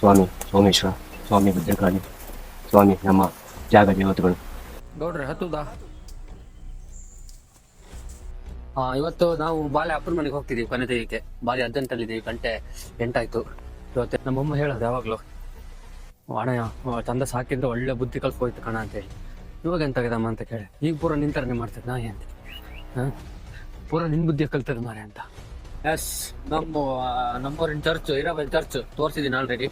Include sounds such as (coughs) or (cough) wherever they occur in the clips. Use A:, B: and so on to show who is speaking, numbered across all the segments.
A: ಸ್ವಾಮಿ ಸೋಮೇಶ್ವರ ಸ್ವಾಮಿ ಭದ್ರಕಾಳಿ ಸ್ವಾಮಿ ನಮ್ಮ ಜಾಗ ದೇವತೆಗಳು.
B: ನೋಡ್ರಿ ಹತ್ತುದಾ? ಹಾ ಇವತ್ತು ನಾವು ಬಾಲೆ ಅಪ್ಪನ ಮನೆಗೆ ಹೋಗ್ತಿದೀವಿ ಕೊನೆ ತೆಗಿಯಕ್ಕೆ ಬಾಲೆ ಅರ್ಜೆಂಟ್ ಅಲ್ಲಿ ಇದೀವಿ ಗಂಟೆ ಎಂಟಾಯ್ತು. ಇವತ್ತೆ ನಮ್ಮಮ್ಮ ಹೇಳೋದು ಯಾವಾಗ್ಲೂ ಅಣ್ಣ ಆ, ಚಂದ ಸಾಕಿದ್ರೆ ಒಳ್ಳೆ ಬುದ್ಧಿ ಕಲ್ಸ್ಕೋಯ್ತು ಕಣ ಅಂತ ಹೇಳಿ. ಇವಾಗ ಎಂತ ಆಗಿದಮ್ಮ ಅಂತ ಕೇಳಿ. ಈಗ ಪೂರ ನಿಂತರನೆ ಮಾಡ್ತದೆ ನಾ ಏನ್ ಹಾ? ಪೂರ ನಿನ್ ಬುದ್ಧಿ ಕಲ್ತದ ಮಾರೆ ಅಂತ. ಎಸ್ ನಮ್ಮ ನಮ್ಮೂರಿನ ಚರ್ಚ್ ಇರಾಬಲ್ ಚರ್ಚ್ ತೋರಿಸಿದ್ದೀನಿ ಆಲ್ರೆಡಿ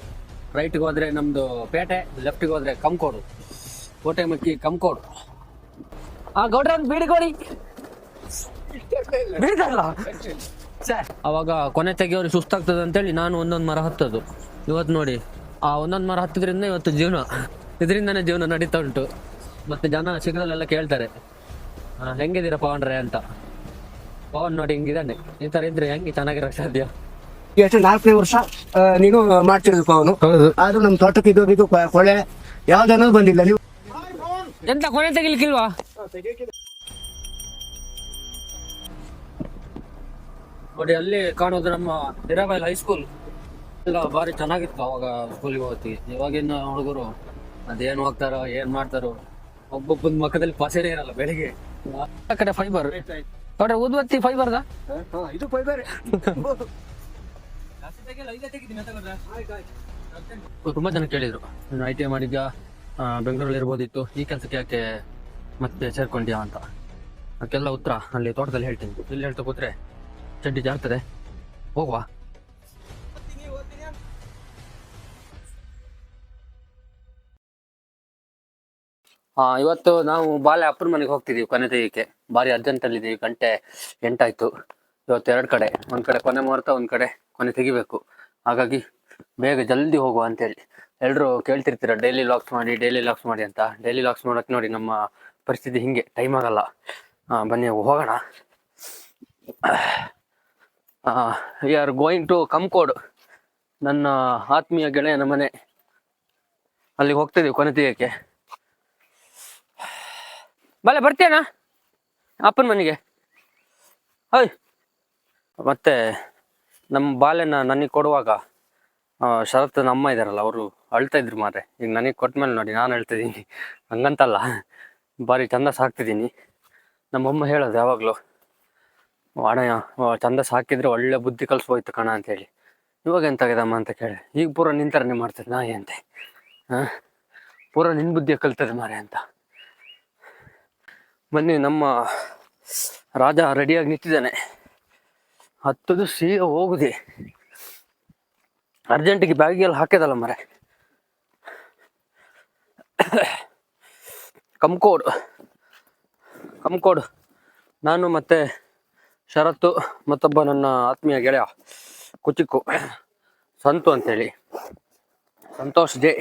B: ರೈಟ್ಗೆ ಹೋದ್ರೆ ನಮ್ದು ಪೇಟೆ ಲೆಫ್ಟ್ಗೆ ಹೋದ್ರೆ ಕಂಕೋಡು ಕೋಟೆ ಮಕ್ಕಿ ಕಂಕೋಡು ಆ ಗೌಡ್ರ ಒಂದು ಬೀಡಲ್ಲ ಅವಾಗ ಕೊನೆ ತೆಗಿಯೋರು ಸುಸ್ತಾಗ್ತದೆ ಅಂತೇಳಿ ನಾನು ಒಂದೊಂದು ಮರ ಹತ್ತದು. ಇವತ್ತು ನೋಡಿ, ಆ ಒಂದೊಂದು ಮರ ಹತ್ತದ್ರಿಂದ ಇವತ್ತು ಜೀವನ, ಇದರಿಂದನೇ ಜೀವನ ನಡೀತಾ ಉಂಟು. ಮತ್ತೆ ಜನ ಸಿಗ್ನಲೆಲ್ಲ ಕೇಳ್ತಾರೆ ಹೆಂಗಿದ್ದೀರ ಪವನ್ರೆ ಅಂತ. ಪವನ್ ನೋಡಿ ಹಿಂಗಿದ್ದಾನೆ. ಈ ತರ ಇದ್ರೆ ಹೆಂಗೆ ಚೆನ್ನಾಗಿರೋ ಸಾಧ್ಯ?
C: ಎಷ್ಟು ನಾಲ್ಕನೇ ವರ್ಷ ಆ, ನೀನು ಮಾಡ್ತಿರೋದು ಅವನು
B: ಹೌದು.
C: ಆದ್ರೂ ನಮ್ ತೋಟಕ್ಕೆ ಇದು ಇದು ಕೊ- ಕೊಳೆ ಯಾವ್ದನ್ನೋದು ಬಂದಿಲ್ಲ. ನೀವು
B: ಎಂತ ಕೊನೆ ತೆಗಿಲಿಕ್ಕಿಲ್ವಾ? ನೋಡಿ ಅಲ್ಲಿ ಕಾಣೋದು ನಮ್ಮ ಹಿರಾಬೈಲ್ ಹೈಸ್ಕೂಲ್ ಎಲ್ಲ ಭಾರಿ ಚೆನ್ನಾಗಿತ್ತು ಅವಾಗ ಸ್ಕೂಲಿಗೆ ಹೋಗ್ತಿ ಇವಾಗಿನ ಹುಡುಗರು ಅದೇನ್ ಹೋಗ್ತಾರೋ ಏನ್ ಮಾಡ್ತಾರೋ ಒಬ್ಬೊಬ್ಬನ ಮಕ್ಕದಲ್ಲಿ ಪಸರೆ ಇರಲ್ಲ ಬೆಳಿಗ್ಗೆ. ಆ ಕಡೆ ಫೈಬರ್ ನೋಡ್ರಿ ಉದ್ವತ್ತಿ ಫೈಬರ್ದ
C: ಇದು ಫೈಬರ್
B: ತುಂಬಾ ಜನ ಕೇಳಿದ್ರು. ನೀನು ಐ ಟಿ ಐ ಮಾಡಿದ್ಯಾ? ಇತ್ತು ಬೆಂಗಳೂರಲ್ಲಿ ಇರ್ಬೋದಿತ್ತು. ಈ ಕೆಲಸಕ್ಕೆ ಯಾಕೆ ಮತ್ತೆ ಸೇರ್ಕೊಂಡಿಯಾ ಅಂತ. ಅದಕ್ಕೆಲ್ಲ ಉತ್ತರ ಅಲ್ಲಿ ತೋಟದಲ್ಲಿ ಹೇಳ್ತೀನಿ. ಇಲ್ಲಿ ಹೇಳ್ತಾ ಕೂತ್ರೆ ಚಡ್ಡಿ ಜಾಗ್ತದೆ. ಹೋಗುವ. ಹಾ ಇವತ್ತು ನಾವು ಬಾಲೆ ಅಪ್ಪನ ಮನೆಗೆ ಹೋಗ್ತಿದೀವಿ ಕೊನೆ ತೆಗಿಯಕ್ಕೆ ಭಾರಿ ಅರ್ಜೆಂಟ್ ಅಲ್ಲಿ ಇದೀವಿ, ಗಂಟೆ ಎಂಟಾಯ್ತು. ಇವತ್ತು ಎರಡು ಕಡೆ, ಒಂದು ಕಡೆ ಕೊನೆ ಮುಹೂರ್ತ, ಒಂದು ಕಡೆ ಕೊನೆ ತೆಗಿಬೇಕು. ಹಾಗಾಗಿ ಬೇಗ ಜಲ್ದಿ ಹೋಗುವ ಅಂತೇಳಿ. ಎಲ್ಲರೂ ಕೇಳ್ತಿರ್ತೀರ ಡೈಲಿ ಲಾಕ್ಸ್ ಮಾಡಿ ಡೈಲಿ ಲಾಕ್ಸ್ ಮಾಡಿ ಅಂತ? ಡೈಲಿ ಲಾಕ್ಸ್ ಮಾಡಕ್ ನೋಡಿ ನಮ್ಮ ಪರಿಸ್ಥಿತಿ ಹಿಂಗೆ ಟೈಮ್ ಆಗಲ್ಲ. ಬನ್ನಿ, ಹೋಗೋಣ. We are going to Kankod ನನ್ನ ಆತ್ಮೀಯ ಗೆಳೆಯನ ಮನೆ. ಅಲ್ಲಿಗೆ ಹೋಗ್ತಿದೀವಿ ಕೊನೆ ತೆಗಿಯಕ್ಕೆ ಬಲೆ ಬರ್ತೀಯನಾ ಅಪ್ಪನ ಮನೆಗೆ. ಹೋಯ್ ಮತ್ತೆ ನಮ್ಮ ಬಾಲ್ಯನ ನನಗೆ ಕೊಡುವಾಗ ಶರತ್ ನಮ್ಮ ಇದಾರಲ್ಲ, ಅವರು ಅಳ್ತಾ ಇದ್ರು ಮಾರೆ ಈಗ ನನಗೆ ಕೊಟ್ಟ ಮೇಲೆ ನೋಡಿ, ನಾನು ಹೇಳ್ತಿದ್ದೀನಿ ಹಂಗಂತಲ್ಲ, ಭಾರಿ ಚಂದ ಸಾಕ್ತಿದ್ದೀನಿ. ನಮ್ಮಮ್ಮ ಹೇಳೋದು ಯಾವಾಗಲೂ ಅಣಯ್ಯ ಚಂದ ಸಾಕಿದ್ರೆ ಒಳ್ಳೆ ಬುದ್ಧಿ ಕಲಿಸ್ಬೋಯ್ತು ಕಣ ಅಂತೇಳಿ ಇವಾಗ ಎಂತ ಆಗಿದಮ್ಮ ಅಂತ ಕೇಳಿ. ಈಗ ಪೂರ ನಿಂತರನೇ ಮಾಡ್ತದೆ ನಾಯಿ ಅಂತೆ. ಹಾಂ ಪೂರ ನಿನ್ನ ಬುದ್ಧಿ ಕಲ್ತದೆ ಮಾರೆ ಅಂತ. ಬನ್ನಿ, ನಮ್ಮ ರಾಜ ರೆಡಿಯಾಗಿ ನಿಂತಿದ್ದಾನೆ. ಹತ್ತದು ಸೀದಾ ಹೋಗುದೆ. ಅರ್ಜೆಂಟಿಗೆ ಬ್ಯಾಗಿಗೆಲ್ಲ ಹಾಕಿದಲ್ಲ ಮರೆ ಕಂಕೋಡು ಕಂಕೋಡು ನಾನು ಮತ್ತೆ ಶರತ್ತು ಮತ್ತೊಬ್ಬ ನನ್ನ ಆತ್ಮೀಯ ಗೆಳೆಯ ಕುಚಿಕ್ಕು ಸಂತು ಅಂತೇಳಿ. ಸಂತೋಷ್ ಜೆ.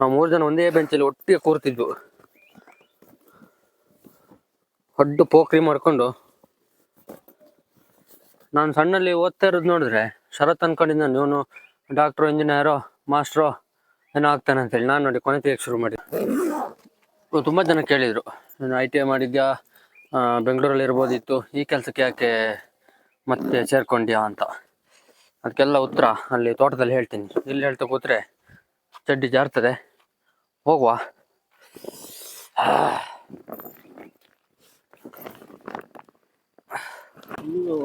B: ನಾವು ಮೂರು ಜನ ಒಂದೇ ಬೆಂಚಲ್ಲಿ ಒಟ್ಟಿಗೆ ಕೂರ್ತಿದ್ವು. ಹೊಡ್ಡು ಪೋಖ್ರಿ ಮಾಡ್ಕೊಂಡು. ನಾನು ಸಣ್ಣಲ್ಲಿ ಓದ್ತಾ ಇರೋದು ನೋಡಿದ್ರೆ ಶರತ್ ಅನ್ಕೊಂಡಿದ್ದ ಇವನು ಡಾಕ್ಟ್ರು ಇಂಜಿನಿಯರು ಮಾಸ್ಟ್ರು ಏನೋ ಆಗ್ತಾನೆ ಅಂತೇಳಿ. ನಾನು ನೋಡಿ ಕೊನೆ ತೆಗಿಯೋಕ್ಕೆ ಶುರು ಮಾಡಿದ್ದೆ. ತುಂಬ ಜನ ಕೇಳಿದರು. ನಾನು ಐ ಟಿ ಐ ಮಾಡಿದ್ಯಾ? ಬೆಂಗಳೂರಲ್ಲಿ ಇರ್ಬೋದಿತ್ತು. ಈ ಕೆಲಸಕ್ಕೆ ಯಾಕೆ ಮತ್ತೆ ಸೇರ್ಕೊಂಡ್ಯಾ ಅಂತ. ಅದಕ್ಕೆಲ್ಲ ಉತ್ತರ ಅಲ್ಲಿ ತೋಟದಲ್ಲಿ ಹೇಳ್ತೀನಿ. ಇಲ್ಲಿ ಹೇಳ್ತಾ ಕೂತ್ರೆ ಚಡ್ಡಿ ಜಾರ್ತದೆ. ಹೋಗುವ.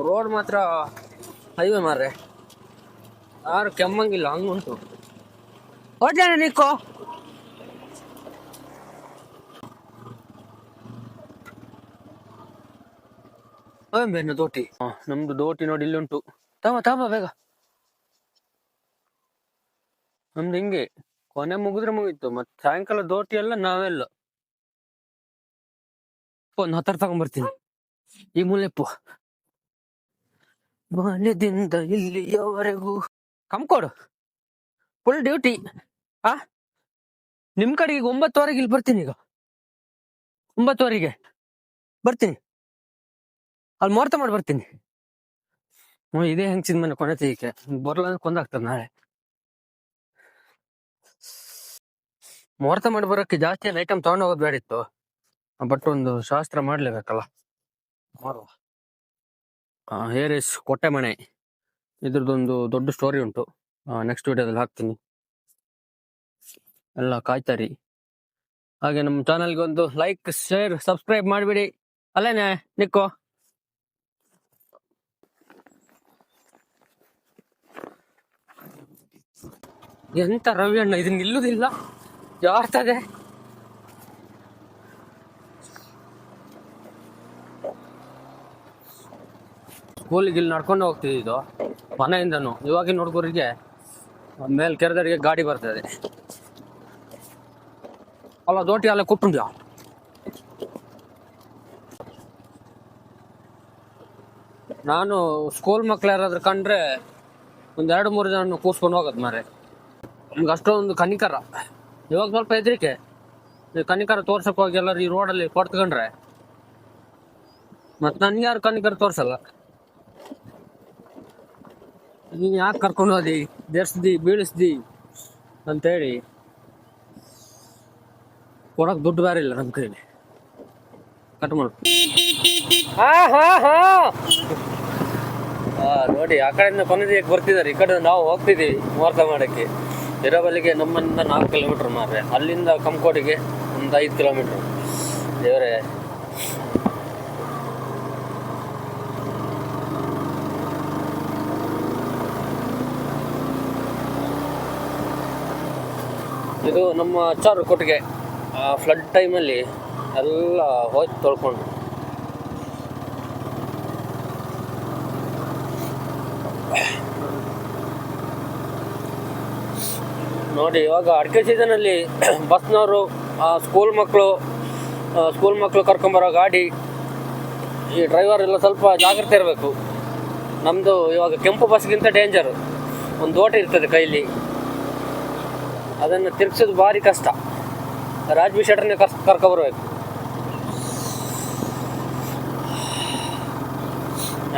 B: ರೋಡ್ ಮಾತ್ರ ಹೈವೇ ಮಾರ್ರೆ. ಯಾರು ಕೆಮ್ಮಂಗಿಲ್ಲ ಹಂಗುಂಟು ಹೋಟ್ಲೇನ ನಿಕ್ಕೋ ಬೇನು ದೋಟಿ. ನಮ್ದು ದೋಟಿ ನೋಡಿ ಇಲ್ಲಿ ಉಂಟು. ತಮ್ಮ ತಮ್ಮ ಬೇಗ. ನಮ್ದು ಹಿಂಗೆ ಕೊನೆ ಮುಗಿದ್ರೆ ಮುಗೀತು ಮತ್ತೆ ಸಾಯಂಕಾಲ ದೋಟಿ ಎಲ್ಲ ನಾವೆಲ್ಲ. ಒಂದು ಹತ್ತರ ತಗೊಂಡ್ಬರ್ತೀನಿ ಈ ಮುಲೆಪ್ಪು ಬಾಲ್ಯದಿಂದ ಇಲ್ಲಿಯವರೆಗೂ ಕಂಕೊಡು ಫುಲ್ ಡ್ಯೂಟಿ ಆ? ನಿಮ್ ಕಡೆಗೆ ಒಂಬತ್ತುವರೆಗೆ ಇಲ್ಲಿ ಬರ್ತೀನಿ ಈಗ. ಒಂಬತ್ತುವರೆಗೆ. ಬರ್ತೀನಿ. ಅಲ್ಲಿ ಮುಹೂರ್ತ ಮಾಡಿ ಬರ್ತೀನಿ. ಹ್ಞೂ ಇದೇ ಹೆಂಗ್ಸಿದ ಮನೆ ಕೊನೆ ತೆಗಿಕೆ ಬರಲ್ಲ ಅಂದ್ರೆ ಕೊಂದಾಗ್ತದೆ ನಾಳೆ. ಮುಹೂರ್ತ ಮಾಡಿ ಬರೋಕ್ಕೆ ಜಾಸ್ತಿ ಏನು ಐಟಮ್ ತಗೊಂಡು ಹೋಗೋದು ಬೇಡಿತ್ತು. ಬಟ್ ಒಂದು ಶಾಸ್ತ್ರ ಮಾಡ್ಲೇಬೇಕಲ್ಲ. ಮಾಡುವ ಹೇರ್ ಇಸ್ ಕೊಟ್ಟೆ ಮನೆ ಇದ್ರದ್ದೊಂದು ದೊಡ್ಡ ಸ್ಟೋರಿ ಉಂಟು. ನೆಕ್ಸ್ಟ್ ವಿಡಿಯೋದಲ್ಲಿ ಹಾಕ್ತೀನಿ. ಎಲ್ಲ ಕಾಯ್ತಾರಿ ಹಾಗೆ ನಮ್ಮ ಚಾನಲ್ಗೆ ಒಂದು ಲೈಕ್ ಶೇರ್ ಸಬ್ಸ್ಕ್ರೈಬ್ ಮಾಡಿಬಿಡಿ. ಅಲ್ಲೇನೆ, ನಿಕ್ಕೋ. ಎಂತ ರವಿ ಅಣ್ಣ ಇದನ್ನ ನಿಲ್ಲುದಿಲ್ಲ. ಜಾರ್ತದೆ. ಸ್ಕೂಲಿಗೆ ಇಲ್ಲಿ ನಡ್ಕೊಂಡು ಹೋಗ್ತಿದ್ದು ಮನೆಯಿಂದನು. ಇವಾಗಿನ ಹುಡುಗರಿಗೆ ಮೇಲೆ ಕೆರೆದರಿಗೆ ಗಾಡಿ ಬರ್ತದೆ ಅಲ್ಲ ದೋಟಿ ಅಲ್ಲ ಕುಪ್ಪುಂಡ್ಯ ನಾನು ಸ್ಕೂಲ್ ಮಕ್ಳು ಯಾರಾದ್ರೂ ಕಂಡ್ರೆ ಒಂದ್ ಎರಡು ಮೂರು ಜನ ಕೂಸ್ಕೊಂಡು ಹೋಗೋದು ಮಾರೆ ನಮ್ಗೆ ಅಷ್ಟೊಂದು ಕನಿಕರ. ಇವಾಗ ಸ್ವಲ್ಪ ಹೆದರಿಕೆ. ಕನಿಕರ ತೋರ್ಸಕ್ ಹೋಗಿ ಎಲ್ಲರೂ ಈ ರೋಡಲ್ಲಿ ಕೊಡ್ತ್ಕೊಂಡ್ರೆ ಮತ್ತೆ ನನ್ಗೆ ಯಾರು ಕನಿಕರ ತೋರ್ಸಲ್ಲ. ನೀನ್ ಯಾಕೆ ಕರ್ಕೊಂಡು ಹೋದಿ? ದೇರ್ಸ್ದಿ, ಬೀಳಿಸ್ದಿ ಅಂತೇಳಿ. ಕೊಡಕ್ ದುಡ್ಡು ಬೇರೆ ಇಲ್ಲ ನಮ್ಮ ಕೈಲಿ. ಕಟ್ ಮಾಡು. ನೋಡಿ, ಆ ಕಡೆಯಿಂದ ಕೊನೆಗೆ ಬರ್ತಿದ್ದಾರೆ. ಈ ಕಡೆ ನಾವು ಹೋಗ್ತಿದ್ದೀವಿ ಮುಹೂರ್ತ ಮಾಡಕ್ಕೆ. ಇರೋಬಲ್ಲಿಗೆ ನಮ್ಮಿಂದ ನಾಲ್ಕು ಕಿಲೋಮೀಟರ್ ಮಾರ್ರೆ. ಅಲ್ಲಿಂದ ಕಂಕೋಟಿಗೆ ಒಂದು ಐದು ಕಿಲೋಮೀಟರ್ ದೇವರೇ ಇದು ನಮ್ಮ ಚಾರು ಕೊಟ್ಟಿಗೆ ಫ್ಲಡ್ ಟೈಮಲ್ಲಿ ಎಲ್ಲ ಹೋಯ್ತು ತೊಳ್ಕೊಂಡು. ನೋಡಿ, ಇವಾಗ ಅಡಿಕೆ ಸೀಸನಲ್ಲಿ ಬಸ್ನವರು, ಆ ಸ್ಕೂಲ್ ಮಕ್ಕಳು ಸ್ಕೂಲ್ ಮಕ್ಕಳು ಕರ್ಕೊಂಬರೋ ಗಾಡಿ, ಈ ಡ್ರೈವರ್ ಎಲ್ಲ ಸ್ವಲ್ಪ ಜಾಗ್ರತೆ ಇರಬೇಕು. ನಮ್ಮದು ಇವಾಗ ಕೆಂಪು ಬಸ್ಗಿಂತ ಡೇಂಜರು ಒಂದು ಓಟ ಇರ್ತದೆ ಕೈಲಿ. ಅದನ್ನು ತಿರ್ಗಿಸೋದು ಭಾರಿ ಕಷ್ಟ. ರಾಜ್ಬಿ ಶೆಟ್ರನ್ನೇ ಕರ್ಸ್ ಕರ್ಕೊಬರ್ಬೇಕು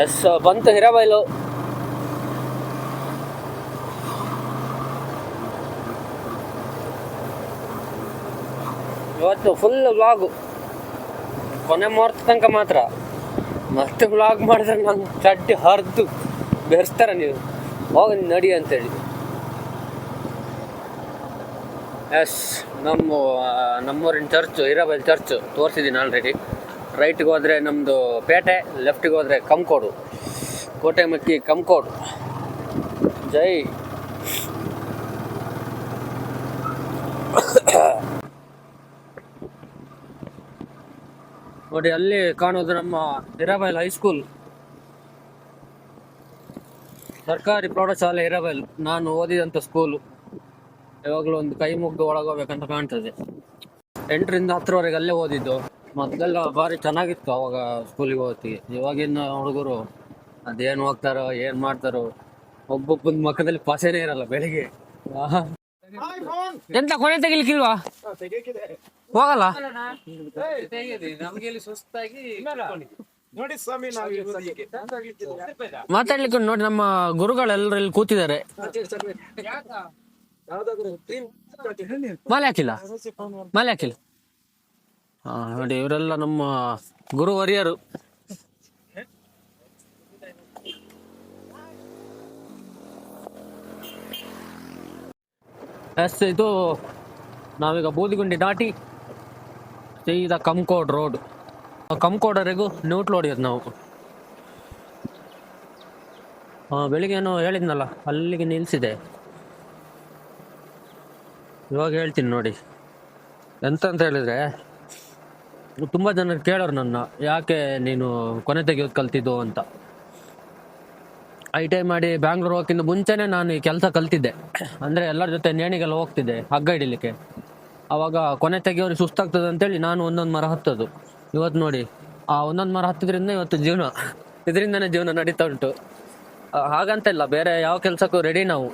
B: ಎಸ್, ಬಂತು ಹಿರಾಬೈಲು ಇವತ್ತು ಫುಲ್ ವ್ಲಾಗು ಕೊನೆ ಮುಹೂರ್ತ ತನಕ ಮಾತ್ರ. ಮತ್ತೆ ವ್ಲಾಗ್ ಮಾಡಿದ್ರೆ ನಾನು ಚಡ್ಡಿ ಹರಿದು ಬೆರೆಸ್ತಾರೆ ನೀವು. ಹೋಗಿ ನಡಿ ಅಂತೇಳಿ. ಎಸ್ ನಮ್ಮ ನಮ್ಮೂರಿನ ಚರ್ಚು ಹೀರಾಬೈಲ್ ಚರ್ಚು ತೋರಿಸಿದ್ದೀನಿ ಆಲ್ರೆಡಿ ರೈಟ್ಗೆ ಹೋದರೆ ನಮ್ಮದು ಪೇಟೆ ಲೆಫ್ಟಿಗೆ ಹೋದರೆ ಕಂಕೋಡು ಕೋಟೆ ಮಕ್ಕಿ ಕಂಕೋಡು ಜೈ. ನೋಡಿ, ಅಲ್ಲಿ ಕಾಣೋದು ನಮ್ಮ ಹಿರಾಬೈಲ್ ಹೈಸ್ಕೂಲ್ ಸರ್ಕಾರಿ ಪ್ರೌಢಶಾಲೆ ಹಿರಾಬೈಲ್ ನಾನು ಓದಿದಂಥ ಸ್ಕೂಲು ಯಾವಾಗಲೂ ಒಂದು ಕೈ ಮುಗ್ದು ಒಳಗೋಗ್ಬೇಕಂತ ಕಾಣ್ತದೆ. ಎಂಟರಿಂದ ಹತ್ತರವರೆಗೆ ಅಲ್ಲೇ ಓದಿದ್ದು. ಮೊದಲೆಲ್ಲ ಭಾರಿ ಚೆನ್ನಾಗಿತ್ತು ಅವಾಗ ಸ್ಕೂಲಿಗೆ ಹೋಗ್ತಿ ಇವಾಗಿನ ಹುಡುಗರು ಅದೇನು ಹೋಗ್ತಾರೋ ಏನು ಮಾಡ್ತಾರೋ ಒಬ್ಬೊಬ್ಬನ ಮಕ್ಕದಲ್ಲಿ ಪಾಸೇನೇ ಇರಲ್ಲ ಬೆಳಿಗ್ಗೆ. (laughs) ಎಂತ ಕೊನೆ ತೆಗಿಲಿಕ್ಕಿಲ್ವಾ? ಹೋಗಲ್ಲ?
D: ನೋಡಿ ಸ್ವಾಮಿ ನಾವು ಇರೋದು ಹೀಗೆ.
B: ಮಾತಾಡ್ಲಿಕ್ಕೆ. ನೋಡಿ ನಮ್ಮ ಗುರುಗಳೆಲ್ಲರೂ ಇಲ್ಲಿ ಕೂತಿದ್ದಾರೆ. ಮಾಲೆ ಹಾಕಿಲ್ಲ? ಮಾಲೆ ಹಾಕಿಲ್ಲ? ಹಾ ನೋಡಿ ಇವರೆಲ್ಲ ನಮ್ಮ ಗುರುವರಿಯರು ಎಸ್, ಇದು ನಾವೀಗ ಬೂದಿಗುಂಡಿ ದಾಟಿ ಸೀದಾ ಕಂಕೋಡ್ ರೋಡ್ ಕಂಕೋಡವರೆಗೂ ನ್ಯೂಟ್ಲ್ ಹೊಡಿಯೋದು ನಾವು. ಹಾಂ ಬೆಳಿಗ್ಗೆ ಏನೋ ಹೇಳಿದ್ನಲ್ಲ, ಅಲ್ಲಿಗೆ ನಿಲ್ಸಿದೆ. ಇವಾಗ ಹೇಳ್ತೀನಿ ನೋಡಿ. ಎಂತ ಅಂತ ಹೇಳಿದ್ರೆ, ತುಂಬ ಜನ ಕೇಳೋರು ನನ್ನ, ಯಾಕೆ ನೀನು ಕೊನೆ ತೆಗೆಯೋದು ಕಲ್ತಿದ್ದು ಅಂತ. ಐ ಟಿ ಐ ಮಾಡಿ ಬ್ಯಾಂಗ್ಳೂರ್ ಹೋಗೋಕ್ಕಿಂತ ಮುಂಚೆನೆ ನಾನು ಈ ಕೆಲಸ ಕಲ್ತಿದ್ದೆ. ಅಂದರೆ ಎಲ್ಲರ ಜೊತೆ ನೇಣಿಗೆಲ್ಲ ಹೋಗ್ತಿದ್ದೆ, ಹಗ್ಗ ಹಿಡಿಲಿಕ್ಕೆ. ಅವಾಗ ಕೊನೆ ತೆಗೆಯೋರಿಗೆ ಸುಸ್ತಾಗ್ತದೆ ಅಂತೇಳಿ ನಾನು ಒಂದೊಂದು ಮರ ಹತ್ತೋದು. ಇವತ್ತು ನೋಡಿ, ಆ ಒಂದೊಂದು ಮರ ಹತ್ತಿದ್ರಿಂದ ಇವತ್ತು ಜೀವನ, ಇದರಿಂದನೇ ಜೀವನ ನಡೀತಾ ಉಂಟು. ಹಾಗಂತ ಇಲ್ಲ, ಬೇರೆ ಯಾವ ಕೆಲಸಕ್ಕೂ ರೆಡಿ ನಾವು.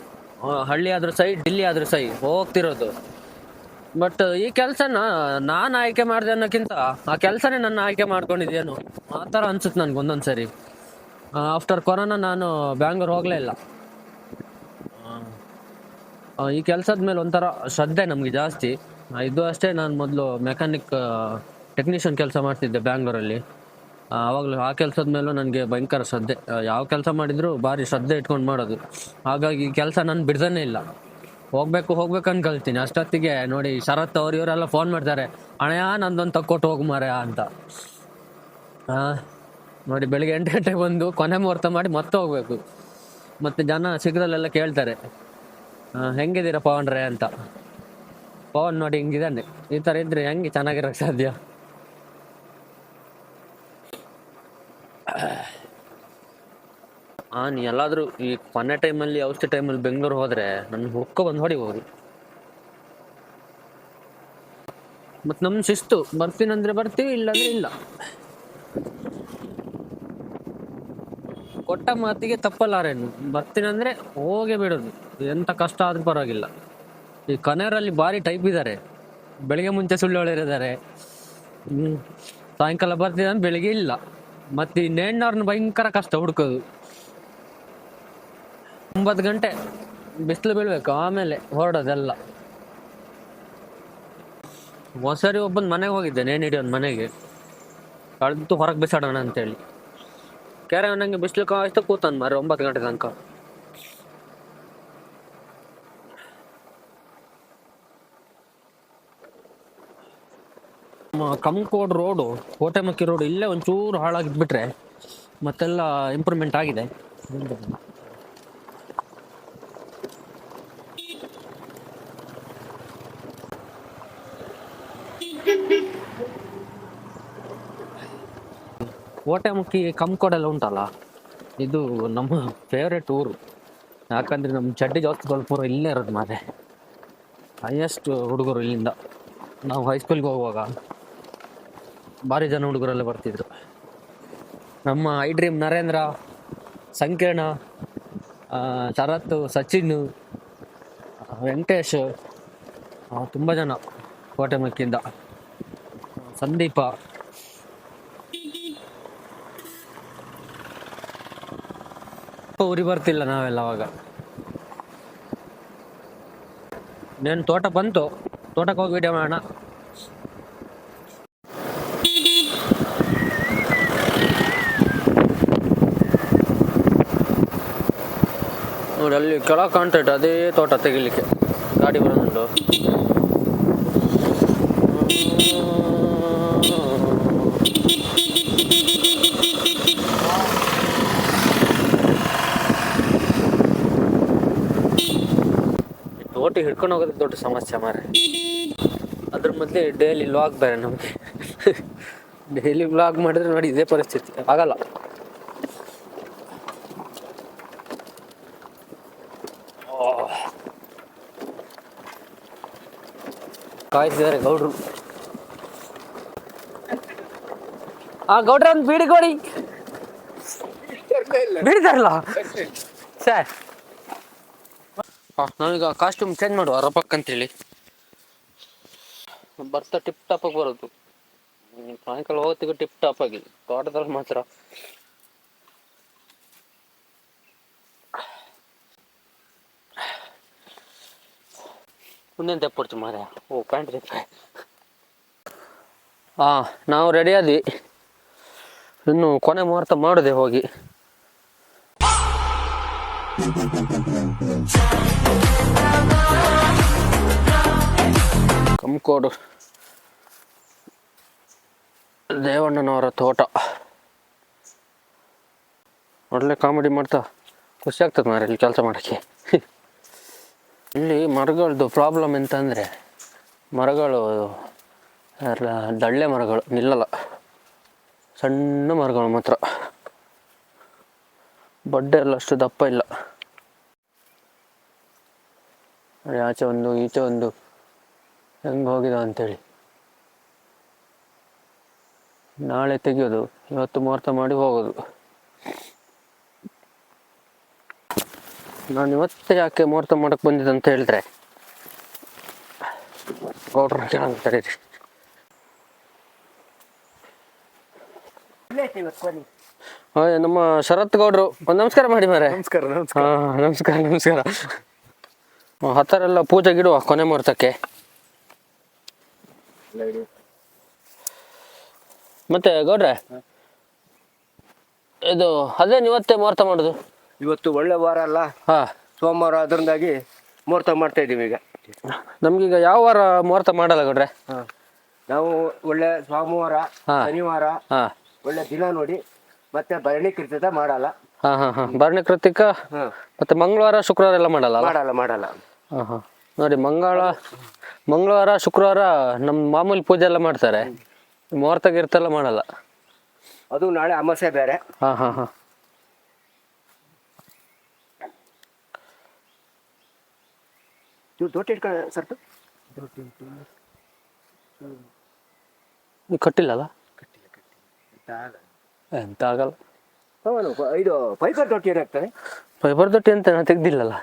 B: ಹಳ್ಳಿ ಆದ್ರೂ ಸೈ, ಡಿಲ್ಲಿ ಆದ್ರೂ ಸೈ, ಹೋಗ್ತಿರೋದು. ಬಟ್ ಈ ಕೆಲಸನ ನಾನು ಆಯ್ಕೆ ಮಾಡಿದೆ ಅನ್ನೋಕ್ಕಿಂತ ಆ ಕೆಲಸನೇ ನನ್ನ ಆಯ್ಕೆ ಮಾಡ್ಕೊಂಡಿದ್ದೇನು ಆ ಥರ ಅನ್ಸುತ್ತೆ ನನ್ಗೆ ಒಂದೊಂದ್ಸರಿ. ಆಫ್ಟರ್ ಕೊರೋನಾ ನಾನು ಬ್ಯಾಂಗ್ಳೂರ್ ಹೋಗಲೇ ಇಲ್ಲ. ಈ ಕೆಲಸದ ಮೇಲೆ ಒಂಥರ ಶ್ರದ್ಧೆ ನಮಗೆ ಜಾಸ್ತಿ. ಇದು ಅಷ್ಟೇ ನಾನು ಮೊದಲು ಮೆಕ್ಯಾನಿಕ್ ಟೆಕ್ನಿಷಿಯನ್ ಕೆಲಸ ಮಾಡ್ತಿದ್ದೆ ಬ್ಯಾಂಗ್ಳೂರಲ್ಲಿ. ಆವಾಗಲೂ ಆ ಕೆಲಸದ ಮೇಲೂ ನನಗೆ ಭಯಂಕರ ಶ್ರದ್ಧೆ. ಯಾವ ಕೆಲಸ ಮಾಡಿದರೂ ಭಾರಿ ಶ್ರದ್ಧೆ ಇಟ್ಕೊಂಡು ಮಾಡೋದು. ಹಾಗಾಗಿ ಈ ಕೆಲಸ ನಾನು ಬಿಡ್ದೇ ಇಲ್ಲ. ಹೋಗ್ಬೇಕು ಹೋಗ್ಬೇಕು ಕಲ್ತೀನಿ ಅಷ್ಟೊತ್ತಿಗೆ ನೋಡಿ ಶರತ್ ಅವ್ರು ಇವರೆಲ್ಲ ಫೋನ್ ಮಾಡ್ತಾರೆ. ಹಣೆಯ ನಂದೊಂದು ತಕ್ಕೊಟ್ಟು ಹೋಗು ಮಾರ ಅಂತ. ನೋಡಿ ಬೆಳಿಗ್ಗೆ ಎಂಟು ಗಂಟೆಗೆ ಬಂದು ಕೊನೆ ಮುಹೂರ್ತ ಮಾಡಿ ಮತ್ತೆ ಹೋಗ್ಬೇಕು. ಮತ್ತೆ ಜನ ಸಿಗದಲ್ಲೆಲ್ಲ ಕೇಳ್ತಾರೆ. ಹೆಂಗಿದ್ದೀರಾ ಪವನ್ರೆ ಅಂತ. ಪವನ್ ನೋಡಿ ಹಿಂಗಿದ್ದಾನೆ. ಈ ಥರ ಇದ್ರೆ ಹೆಂಗೆ ಚೆನ್ನಾಗಿರೋಕ್ಕೆ ಸಾಧ್ಯ? ಆ, ನೀ ಎಲ್ಲಾದರೂ ಈ ಕೊನೆ ಟೈಮಲ್ಲಿ ಔಷಧಿ ಟೈಮಲ್ಲಿ ಬೆಂಗಳೂರು ಹೋದರೆ ನನ್ನ ಹುಡ್ಕೊ ಬಂದು ಹೊಡಿಬೋದು ಮತ್ತು ನಮ್ ಶಿಸ್ತು ಬರ್ತೀನಂದ್ರೆ ಬರ್ತೀವಿ, ಇಲ್ಲಾಂದ್ರೆ ಇಲ್ಲ. ಕೊಟ್ಟ ಮಾತಿಗೆ ತಪ್ಪಲ್ಲಾರೇನು? ಬರ್ತೀನಂದ್ರೆ ಹೋಗೇ ಬಿಡೋದು. ಎಂತ ಕಷ್ಟ ಆದ್ರೂ ಪರವಾಗಿಲ್ಲ. ಈ ಕನೇರಲ್ಲಿ ಭಾರಿ ಟೈಪ್ ಇದ್ದಾರೆ ಬೆಳಿಗ್ಗೆ ಮುಂಚೆ ಸುಳ್ಳು ಹೇಳಿದ್ದಾರೆ. ಸಾಯಂಕಾಲ ಬರ್ತೀನಿ ಅಂದ್ರೆ ಬೆಳಿಗ್ಗೆ ಇಲ್ಲ. ಮತ್ತೆ ಇನ್ನೆಣ್ಣವ್ರನ್ನ ಭಯಂಕರ ಕಷ್ಟ ಹುಡುಕೋದು. ಒಂಬತ್ತು ಗಂಟೆ ಬಿಸಿಲು ಬೀಳ್ಬೇಕು, ಆಮೇಲೆ ಹೊರಡೋದೆಲ್ಲ. ಒಂದ್ಸರಿ ಒಬ್ಬನ ಮನೆಗೆ ಹೋಗಿದ್ದೆ, ನೇಣು ಹಿಡಿಯೋನ್ ಮನೆಗೆ. ಕಳೆದು ಹೊರಗೆ ಬಿಸಾಡೋಣ ಅಂತೇಳಿ. ಕೆರೆ ನಂಗೆ ಬಿಸಿಲು ಕಾಯಿಸ್ತಾ ಕೂತಾನ ಮಾರಿ ಒಂಬತ್ತು ಗಂಟೆ ತನಕ. ನಮ್ಮ ಕಂಕೋಡ್ ರೋಡು, ಕೋಟೆಮಕ್ಕಿ ರೋಡ್ ಇಲ್ಲೇ ಒಂಚೂರು ಹಾಳಾಗಿದ್ಬಿಟ್ರೆ ಮತ್ತೆಲ್ಲ ಇಂಪ್ರೂವ್ಮೆಂಟ್ ಆಗಿದೆ. ಕೋಟೆಮುಖಿ ಕಂಕೋಡೆಲ್ಲ ಉಂಟಲ್ಲ? ಇದು ನಮ್ಮ ಫೇವ್ರೆಟ್ ಊರು. ಯಾಕಂದ್ರೆ ನಮ್ಮ ಚಡ್ಡಿ ಜಾಸ್ತಿ ಪೂರ ಇಲ್ಲೇ ಇರೋದು ಮಾರೆ. ಹೈಯೆಸ್ಟ್ ಹುಡುಗರು ಇಲ್ಲಿಂದ. ನಾವು ಹೈಸ್ಕೂಲ್ಗೆ ಹೋಗುವಾಗ. ಭಾರಿ ಜನ ಹುಡುಗರೆಲ್ಲ ಬರ್ತಿದ್ರು. ನಮ್ಮ ಐ ಡ್ರೀಮ್ ನರೇಂದ್ರ, ಸಂಕೀರ್ಣ ಶರತ್, ಸಚಿನ್, ವೆಂಕಟೇಶ್ ತುಂಬ ಜನ ಕೋಟೆಮಕ್ಕಿಂದ. ಸಂದೀಪ. ಉರಿ ಬರ್ತಿಲ್ಲ ನಾವೆಲ್ಲ ಅವಾಗ. ನೇನು ತೋಟ ಬಂತು? ತೋಟಕ್ಕೆ ಹೋಗಿ ವಿಡಿಯೋ ಮಾಡೋಣ. ನೋಡಿ ಅಲ್ಲಿ ಕೆಳಗೆ ಕಾಂಟ್ರೇಟ್ ಅದೇ ತೋಟ ತೆಗಿಲಿಕ್ಕೆ. ಗಾಡಿ ಬರೋದುಂಟು ತೋಟ ಹಿಡ್ಕೊಂಡು ಹೋಗೋದು ದೊಡ್ಡ ಸಮಸ್ಯೆ ಮಾರೆ ಅದ್ರ ಮೊದಲೇ ಡೈಲಿ ವ್ಲಾಗ್ ಬೇರೆ ನಮಗೆ. ಡೈಲಿ ವ್ಲಾಗ್ ಮಾಡಿದ್ರೆ ನೋಡಿ ಇದೇ ಪರಿಸ್ಥಿತಿ. ಆಗಲ್ಲ. ಕಾಯ್ತಿದ್ದಾರೆ ಗೌಡ್ರು. ಆ, ಗೌಡ್ರ, ಒಂದು ಬೀಡಿ ಕೊಡಿ. ಬೀಡಿದಾರಲ್ಲ? ಸರ್ ಕಾಸ್ಟ್ಯೂಮ್ ಚೇಂಜ್ ಮಾಡುವ ರಪಕ್ ಅಂತೇಳಿ. ಬರ್ತಾ ಟಿಪ್ ಟಾಪ್ ಆಗಿ ಬರೋದು. ಸಾಯಂಕಾಲ ಹೋಗ್ತಿಗೆ ಟಿಪ್ ಟಾಪ್ ಆಗಿ. ತೋಟದಲ್ಲಿ ಮಾತ್ರ. ಮುಂದೇನು ತೆಪ್ಪಡ್ತು ಮಾರ ಓ ಪ್ಯಾಂಟ್ ಹಾಂ ನಾವು ರೆಡಿ ಆದ್ವಿ. ಇನ್ನು ಕೊನೆ ಮುಹೂರ್ತ ಮಾಡಿದೆ ಹೋಗಿ. ಕಂಕೋಡು ದೇವಣ್ಣನವರ ತೋಟ. ಒಳ್ಳೆ ಕಾಮಿಡಿ ಮಾಡ್ತಾ ಖುಷಿ ಆಗ್ತದೆ ಮಾರೆ ಇಲ್ಲಿ ಕೆಲಸ ಮಾಡೋಕ್ಕೆ. ಇಲ್ಲಿ ಮರಗಳದ್ದು ಪ್ರಾಬ್ಲಮ್ ಎಂತಂದರೆ, ಮರಗಳು ದಳ್ಳೆ ಮರಗಳು, ನಿಲ್ಲಲ್ಲ. ಸಣ್ಣ ಮರಗಳು ಮಾತ್ರ. ಬಡ್ಡೆ ಎಲ್ಲ ಅಷ್ಟು ದಪ್ಪ ಇಲ್ಲ. ಆಚೆ ಒಂದು, ಈಚೆ ಒಂದು ಹೆಂಗೆ ಹೋಗಿದ ಅಂತೇಳಿ. ನಾಳೆ ತೆಗೆಯೋದು, ಇವತ್ತು ಮುಹೂರ್ತ ಮಾಡಿ ಹೋಗೋದು. ನಾನು ಇವತ್ತು ಯಾಕೆ ಮುಹೂರ್ತ ಮಾಡಕ್ಕೆ ಬಂದಿದ್ದೆ ಅಂತ ಹೇಳಿದ್ರೆ. ಗೌಡ್ರ ಕೇಳೋಣ ತಡೀರಿ ನಮ್ಮ ಶರತ್ ಗೌಡ್ರು ಒಂದು ನಮಸ್ಕಾರ ಮಾಡಿ ಮಾರೆ
C: ನಮಸ್ಕಾರ ನಮಸ್ಕಾರ.
B: ಹಾ ನಮಸ್ಕಾರ ನಮಸ್ಕಾರ. ಎಲ್ಲ ಪೂಜೆ ಗಿಡುವ ಕೊನೆ ಮುಹೂರ್ತಕ್ಕೆ. ಮತ್ತೆ ಗೌಡ್ರೆ ಇದು ಅದೇನು ಇವತ್ತೇ ಮುಹೂರ್ತ ಮಾಡೋದು?
C: ಇವತ್ತು ಒಳ್ಳೆ ವಾರ ಅಲ್ಲ?
B: ಹಾ.
C: ಸೋಮವಾರ ಅದರಿಂದಾಗಿ
A: ಮುಹೂರ್ತ ಮಾಡ್ತಾ ಇದ್ದೀವಿ ಈಗ.
B: ನಮ್ಗೀಗ ಯಾವ ವಾರ ಮುಹೂರ್ತ ಮಾಡಲ್ಲ ಗೌಡ್ರೆ?
A: ಹಾ. ನಾವು ಒಳ್ಳೆ ಸೋಮವಾರ
B: ಹಾ.
A: ಶನಿವಾರ
B: ಹಾ.
A: ಒಳ್ಳೆ ದಿನ ನೋಡಿ ಮತ್ತೆ ಭರಣಿ ಕೃತ್ಯದ ಮಾಡಲ್ಲ.
B: ಹಾ ಹಾ ಹಾ. ಭರಣಿ ಕೃತಿಕ
A: ಹಾ.
B: ಮತ್ತೆ ಮಂಗಳವಾರ ಶುಕ್ರವಾರ ಎಲ್ಲ ಮಾಡಲ್ಲ ಅಲ್ಲ?
A: ಮಾಡಲ್ಲ ಮಾಡಲ್ಲ.
B: ಹಾ ಹಾ. ನೋಡಿ ಮಂಗಳ ಮಂಗಳವಾರ ಶುಕ್ರವಾರ ನಮ್ಮ ಮಾಮೂಲಿ ಪೂಜೆ ಎಲ್ಲ ಮಾಡ್ತಾರೆ. ಮುಹೂರ್ತ ಗಿರ್ತೆಲ್ಲ ಮಾಡಲ್ಲ.
A: ಅದು ನಾಳೆ ಅಮಾಸೆ ಬೇರೆ.
B: ಹಾ ಹಾ ಹಾ.
A: ನೀವು ದೊಡ್ಡ ಇಟ್ಕೊಂಡು ಸರ್ತು
B: ನೀವು ಕಟ್ಟಿಲ್ಲಲ್ಲ ಎಂತ ಆಗಲ್ಲ.
A: ಪ- ಇದು ಫೈಬರ್ ದೊಡ್ಡ ಏನಾಗ್ತದೆ
B: ಫೈಬರ್ ದೊಟ್ಟಿ ಅಂತ ನಾನು ತೆಗ್ದಿಲ್ಲಲ್ಲ?